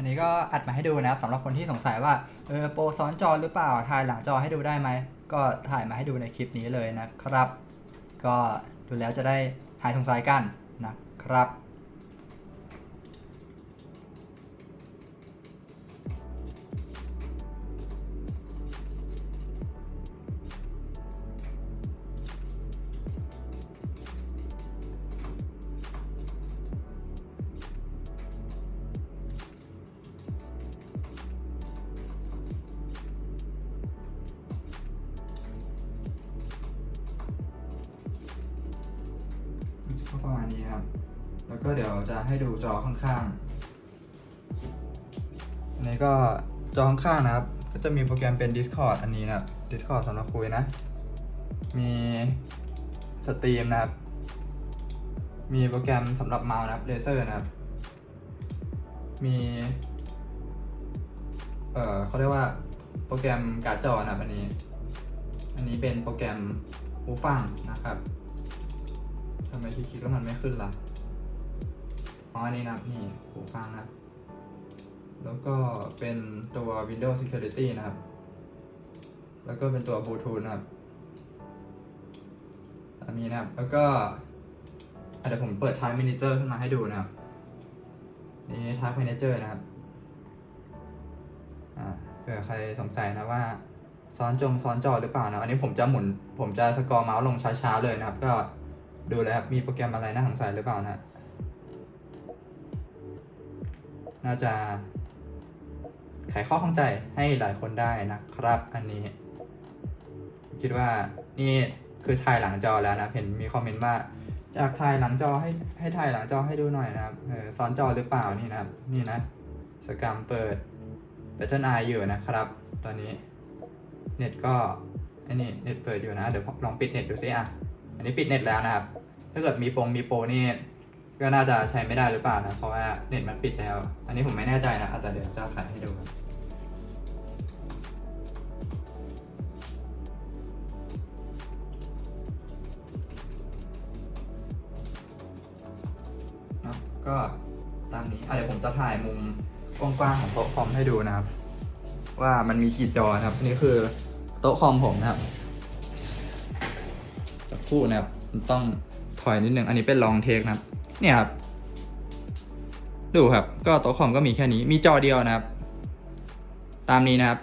อันนี้ก็อัดมาให้ดูนะครับสำหรับคนที่สงสัยว่าเออโปรซ้อนจอหรือเปล่าถ่ายหลังจอให้ดูได้ไหมก็ถ่ายมาให้ดูในคลิปนี้เลยนะครับ ก็ดูแล้วจะได้หายสงสัยกันนะครับ ประมาณนี้ครับ แล้วก็เดี๋ยวจะให้ดูจอข้างๆอันนี้ก็จอข้างๆนะครับ ก็จะมีโปรแกรมเป็น Discord อันนี้นะครับ Discord สำหรับคุยนะ มีสตรีมนะครับ มีโปรแกรมสำหรับเมาส์นะครับเลเซอร์นะครับ มี เอ่อเขาเรียกว่าโปรแกรมการ์ดจอนะครับอันนี้ อันนี้เป็นโปรแกรมหูฟังนะครับำไมคลิกๆแล้วมันไม่ขึ้นล่ะอ๋ออันนี้นะครับนี่หูฟังนะแล้วก็เป็นตัว Windows Security นะครับ แล้วก็เป็นตัว Bluetooth นะครับอันนี้นะครับ แล้วก็เดี๋ยวผมเปิด Type Manager ขึ้นมาให้ดูนะครับ นี่ Type Manager นะครับเผื่อใครสงสัยนะว่า ซ้อนจงซ้อนจอหรือเปล่านะ อันนี้ผมจะหมุน ผมจะสกอร์เมาส์ลงช้าๆเลยนะครับ ก็ ดูเลยครับมีโปรแกรมอะไรน่าสงสัยหรือเปล่านะ น่าจะไขข้อข้องใจให้หลายคนได้นะครับ อันนี้ คิดว่านี่คือถ่ายหลังจอแล้วนะ เห็นมีคอมเมนต์ว่าอยากถ่ายหลังจอให้ให้ถ่ายหลังจอให้ดูหน่อยนะครับเออซ้อนจอหรือเปล่านี่นะครับ นี่นะสกรรมเปิด Battle Eye อยู่นะครับ ตอนนี้เน็ตก็อันนี้เน็ตเปิดอยู่นะ เดี๋ยวลองปิดเน็ตดูสิอะ อันนี้ปิดเน็ตแล้วนะครับ ถ้าเกิดมีโปรงมีโปรนี่ก็น่าจะใช้ไม่ได้หรือเปล่านะเพราะว่าเน็ตมันปิดแล้ว อันนี้ผมไม่แน่ใจนะแต่เดี๋ยวจะขายให้ดูครับเนะก็ตามนี้เดี๋ยวผมจะถ่ายมุมกว้างๆของโต๊ะคอมให้ดูนะครับ ว่ามันมีกี่จอนะครับอันนี่คือโต๊ะคอมผมนะครับ คู่นะครับมันต้องถอยนิดนึง อันนี้เป็นลองเทคนะครับ เนี่ยครับ ดูครับ ก็โต๊ะคอมก็มีแค่นี้ มีจอเดียวนะครับ ตามนี้นะครับ